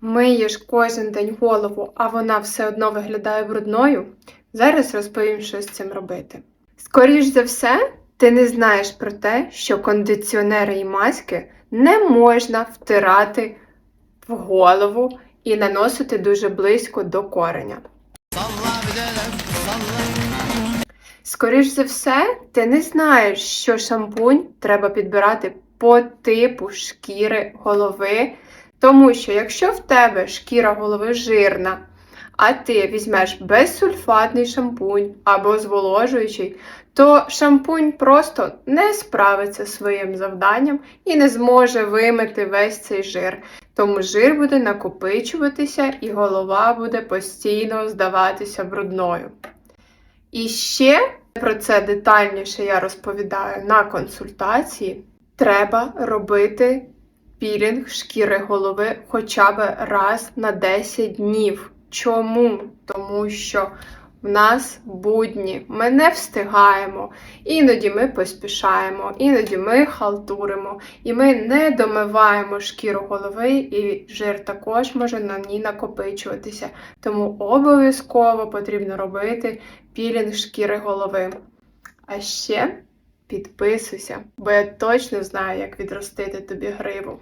Миєш кожен день голову, а вона все одно виглядає брудною. Зараз розповім, що з цим робити. Скоріш за все, ти не знаєш про те, що кондиціонери і маски не можна втирати в голову і наносити дуже близько до кореня. Скоріш за все, ти не знаєш, що шампунь треба підбирати по типу шкіри голови, тому що якщо в тебе шкіра голови жирна, а ти візьмеш безсульфатний шампунь або зволожуючий, то шампунь просто не справиться своїм завданням і не зможе вимити весь цей жир. Тому жир буде накопичуватися і голова буде постійно здаватися брудною. І ще про це детальніше я розповідаю на консультації. Треба робити пілінг шкіри голови хоча б раз на 10 днів. Чому? Тому що в нас будні, ми не встигаємо, іноді ми поспішаємо, іноді ми халтуримо, і ми не домиваємо шкіру голови, і жир також може на ній накопичуватися. Тому обов'язково потрібно робити пілінг шкіри голови. А ще підписуйся, бо я точно знаю, як відростити тобі гриву.